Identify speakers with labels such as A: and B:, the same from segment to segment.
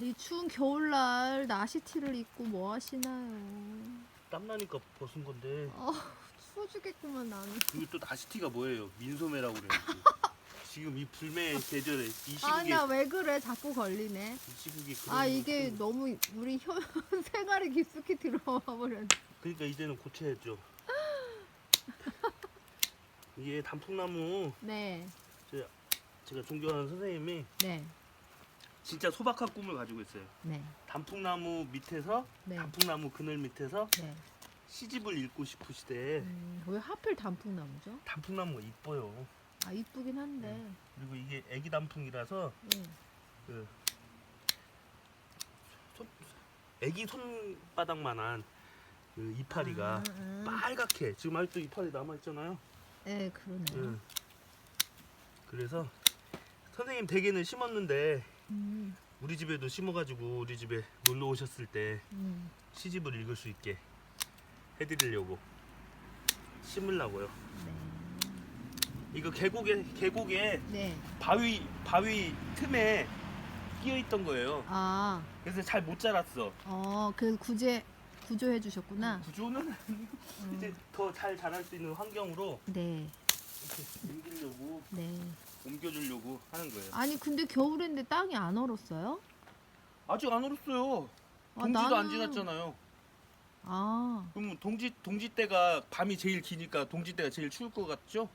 A: 이 추운 겨울날 나시티를 입고 뭐 하시나요?
B: 땀 나니까 벗은 건데
A: 어, 추워 죽겠구만 나는.
B: 그리고 또 나시티가 뭐예요? 민소매라고 그래요. 지금 이 불매 계절에 이 시국에
A: 아나왜 그래? 자꾸 걸리네.
B: 이 시국에 그런
A: 아 이게
B: 거-
A: 너무 우리 혀 생활에 깊숙이 들어와 버렸네.
B: 그러니까 이제는 고쳐야죠. 이게 단풍나무
A: 네,
B: 제가 존경하는 선생님이
A: 네,
B: 진짜 소박한 꿈을 가지고 있어요.
A: 네,
B: 단풍나무 밑에서
A: 네,
B: 단풍나무 그늘 밑에서
A: 네.
B: 시집을 읽고 싶으시대.
A: 음, 왜 하필 단풍나무죠?
B: 단풍나무가 이뻐요.
A: 아 이쁘긴 한데.
B: 그리고 이게 애기 단풍이라서
A: 예.
B: 그 손, 애기 손바닥만한 그 이파리가
A: 아, 아.
B: 빨갛게 지금 아직도 이파리 남아 있잖아요.
A: 네, 그러네요.
B: 응. 그래서 선생님 대게는 심었는데
A: 음,
B: 우리 집에도 심어가지고 우리 집에 놀러 오셨을 때
A: 음,
B: 시집을 읽을 수 있게 해드리려고 심으려고요.
A: 네,
B: 이거 계곡에 계곡에
A: 네.
B: 바위 바위 틈에 끼어 있던 거예요.
A: 아,
B: 그래서 잘 못 자랐어.
A: 어, 그 구제 구조해 주셨구나.
B: 구조는
A: 음,
B: 이제 더 잘 자랄 수 있는 환경으로
A: 네,
B: 이렇게 옮기려고
A: 네.
B: 옮겨주려고 하는 거예요.
A: 아니 근데 겨울인데 땅이 안 얼었어요?
B: 아직 안 얼었어요.
A: 아,
B: 동지도 안
A: 나는-
B: 지났잖아요.
A: 아,
B: 그럼 동지 동지 때가 밤이 제일 기니까 동지 때가 제일 추울 것 같죠?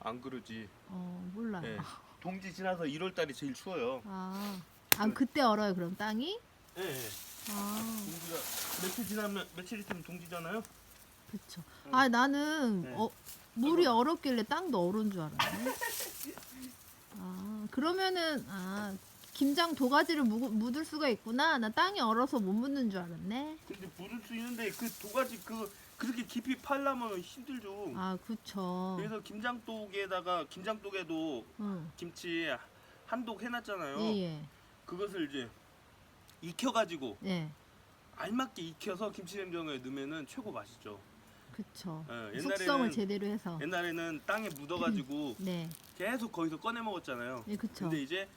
B: 안 그러지.
A: 어 몰라요.
B: 예. 동지 지나서 1월 달이 제일 추워요.
A: 아, 아 그때 얼어요 그럼 땅이?
B: 예. 예.
A: 아,
B: 동지가 며칠 지나면 며칠 있으면 동지잖아요.
A: 그쵸.
B: 응.
A: 아 나는
B: 네.
A: 어, 물이 얼었길래 땅도 얼은 줄 알았네. 아 그러면은 아 김장 도가지를 무, 묻을 수가 있구나. 나 땅이 얼어서 못 묻는 줄 알았네.
B: 근데 묻을 수 있는데 그 도가지 그 그렇게 깊이 팔려면 힘들죠.
A: 아 그쵸.
B: 그래서 김장독에다가 김장독에도
A: 응.
B: 김치 한독 해놨잖아요.
A: 예 예.
B: 그것을 이제 익혀가지고
A: 예.
B: 알맞게 익혀서 김치냉장고에 넣으면은 최고 맛있죠.
A: 그쵸.
B: 예,
A: 숙성을 제대로 해서.
B: 옛날에는 땅에 묻어가지고
A: 네.
B: 계속 거기서 꺼내 먹었잖아요.
A: 예 그쵸.
B: 근데 이제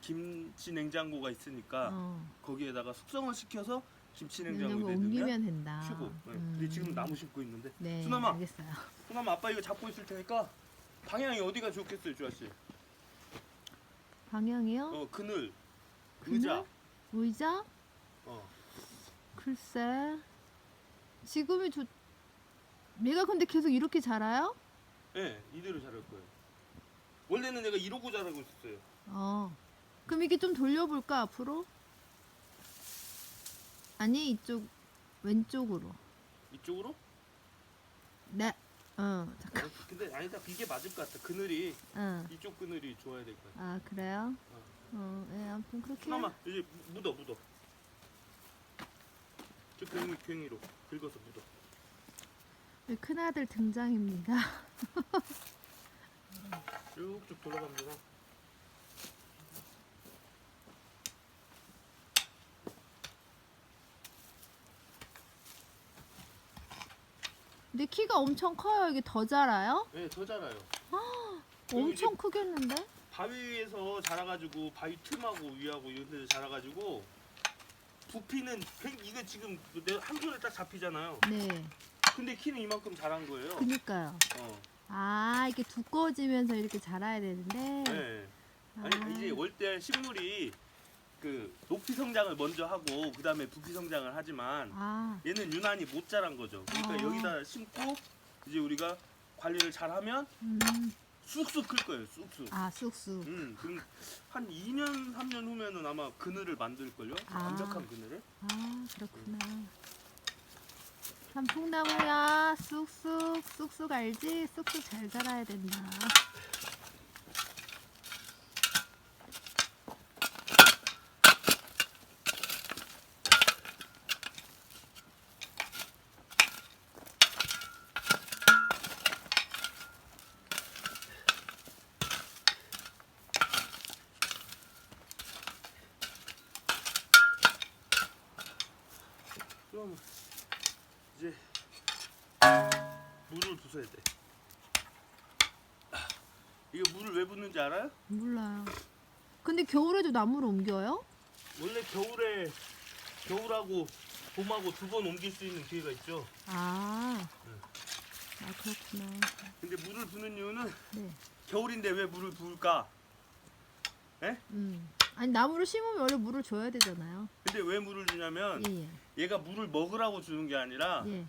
B: 김치 냉장고가 있으니까
A: 어.
B: 거기에다가 숙성을 시켜서 김치
A: 냉장고
B: 냉장고에
A: 옮기면 된다.
B: 최고. 네.
A: 음.
B: 근데 지금 나무 심고 있는데.
A: 네.
B: 수남아.
A: 알겠어요.
B: 그나마 아빠 이거 잡고 있을 테니까 방향이 어디가 좋겠어요, 주아 씨?
A: 방향이요?
B: 어 그늘,
A: 그늘?
B: 의자.
A: 의자?
B: 어.
A: 글쎄. 지금이 좋. 얘가 근데 계속 이렇게 자라요?
B: 네, 이대로 자랄 거예요. 원래는 내가 이러고 자라고 있었어요.
A: 어. 그럼 이게 좀 돌려볼까 앞으로? 아니 이쪽 왼쪽으로.
B: 이쪽으로?
A: 네. 어 잠깐.
B: 어, 근데 아니다 이게 맞을 것 같아. 그늘이
A: 어.
B: 이쪽 그늘이 좋아야 될 것 같아.
A: 아 그래요? 어. 예 아무튼 그렇게.
B: 수남아 이제 무- 묻어 묻어. 저 괭이 괭이로 긁어서 묻어.
A: 우리 큰 아들 등장입니다.
B: 쭉쭉 돌아갑니다.
A: 근데 키가 엄청 커요. 이게 더 자라요?
B: 네, 더 자라요. 그리고
A: 엄청 크겠는데?
B: 바위 위에서 자라가지고 바위 틈하고 위하고 이런 데서 자라가지고 부피는 굉- 이거 지금 한 손에 딱 잡히잖아요.
A: 네.
B: 근데 키는 이만큼 자란 거예요.
A: 그니까요.
B: 어,
A: 아 이게 두꺼워지면서 이렇게 자라야 되는데.
B: 네. 아니
A: 아.
B: 이제 월대 식물이 그 높이 성장을 먼저 하고 그 다음에 부피 성장을 하지만
A: 아,
B: 얘는 유난히 못 자란 거죠. 그러니까
A: 아.
B: 여기다 심고 이제 우리가 관리를 잘하면
A: 음,
B: 쑥쑥 클 거예요. 쑥쑥.
A: 아 쑥쑥.
B: 음, 그럼 한 2년, 3년 후면은 아마 그늘을 만들 걸요?
A: 아.
B: 완벽한 그늘을?
A: 아 그렇구나. 단풍나무야 쑥쑥 쑥쑥 알지? 쑥쑥 잘 자라야 된다.
B: 그럼 이제 물을 부숴야 돼. 아, 이거 물을 왜 붓는지 알아요?
A: 몰라요. 근데 겨울에도 나무를 옮겨요?
B: 원래 겨울에 겨울하고 봄하고 두 번 옮길 수 있는 기회가 있죠.
A: 아,
B: 네.
A: 아 그렇구나.
B: 근데 물을 부는 이유는
A: 네.
B: 겨울인데 왜 물을 부을까?
A: 음. 아니 나무를 심으면 원래 물을 줘야 되잖아요.
B: 근데 왜 물을 주냐면
A: 예,
B: 얘가 물을 먹으라고 주는 게 아니라
A: 예, 예.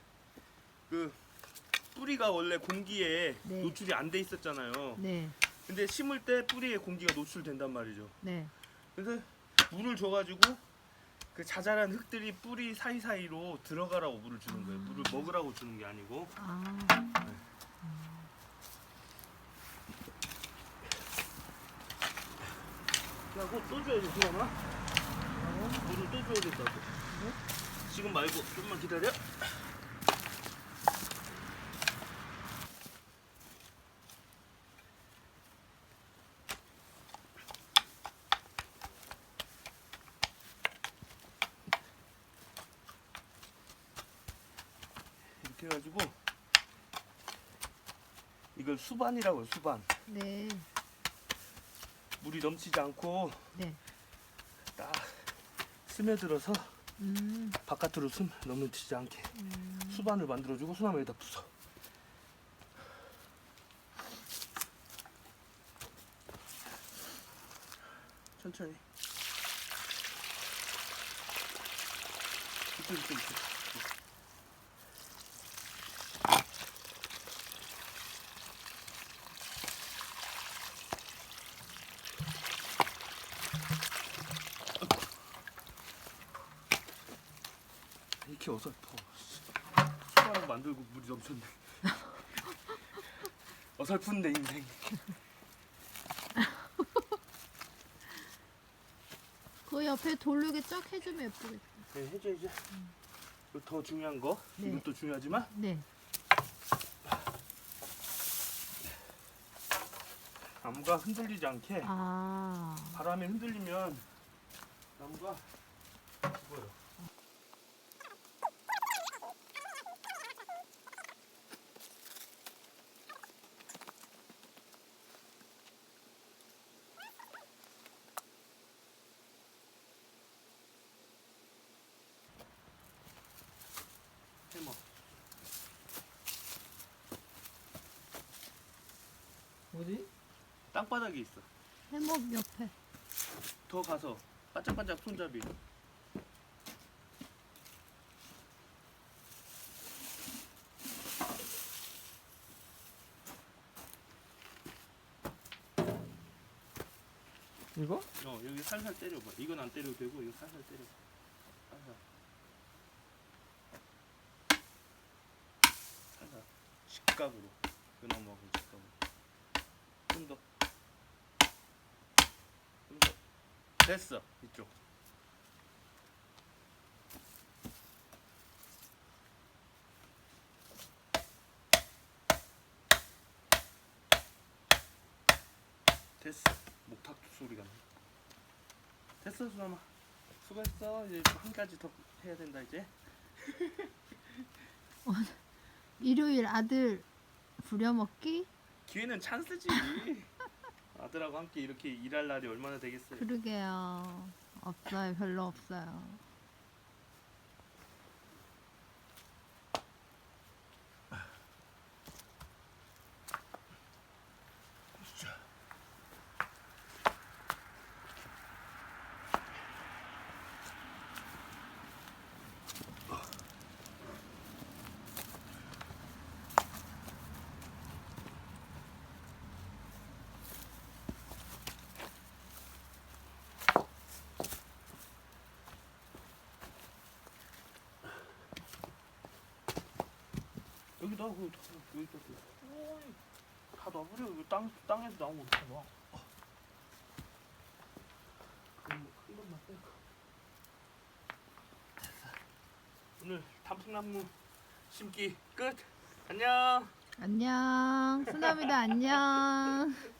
B: 그 뿌리가 원래 공기에
A: 네.
B: 노출이 안 돼 있었잖아요.
A: 네,
B: 근데 심을 때 뿌리에 공기가 노출된단 말이죠.
A: 네.
B: 그래서 물을 줘가지고 그 자잘한 흙들이 뿌리 사이사이로 들어가라고 물을 주는 거예요. 물을 먹으라고 주는 게 아니고.
A: 아,
B: 야, 그거 또 줘야지, 그러나? 물을 또 줘야 된다고. 지금 말고 좀만 기다려. 이렇게 해가지고 이걸 수반이라고 수반.
A: 네,
B: 물이 넘치지 않고
A: 네.
B: 딱 스며들어서
A: 음,
B: 바깥으로 숨 넘치지 않게
A: 음.
B: 수반을 만들어주고 수나무에다 부숴. 천천히. 이쪽 이쪽 이쪽. 이렇게 어설퍼. 수반을 만들고 물이 넘쳤네. 어설픈 내 인생.
A: 그 옆에 돌르게 쫙 해주면 예쁘겠다.
B: 네, 해줘야지. 그리고 더 중요한 거,
A: 네.
B: 이것도 중요하지만
A: 네.
B: 나무가 흔들리지 않게
A: 아,
B: 바람에 흔들리면 나무가 죽어요. 땅바닥에 있어.
A: 해먹 옆에.
B: 더 가서 반짝반짝 손잡이.
C: 이거?
B: 어 여기 살살 때려봐. 이건 안 때려도 되고 이거 살살 때려. 살살. 살살. 직각으로. 그나무하고 직각으로. 좀 더. 좀 더. 됐어. 이쪽. 됐어. 목탁 소리가 나. 됐어 수남아. 수고했어. 이제 한 가지 더 해야 된다 이제.
A: 일요일 아들 부려먹기?
B: 기회는 찬스지. 아들하고 함께 이렇게 일할 날이 얼마나 되겠어요.
A: 그러게요. 없어요. 별로 없어요.
B: 여기다 그 여기다 그. 오이. 다 놔버려. 이거 땅 땅에서 나온 거다 놔. 큰, 큰 것만 빼고. 됐어. 오늘 단풍나무 심기 끝. 안녕.
A: 안녕. 수남이도 안녕.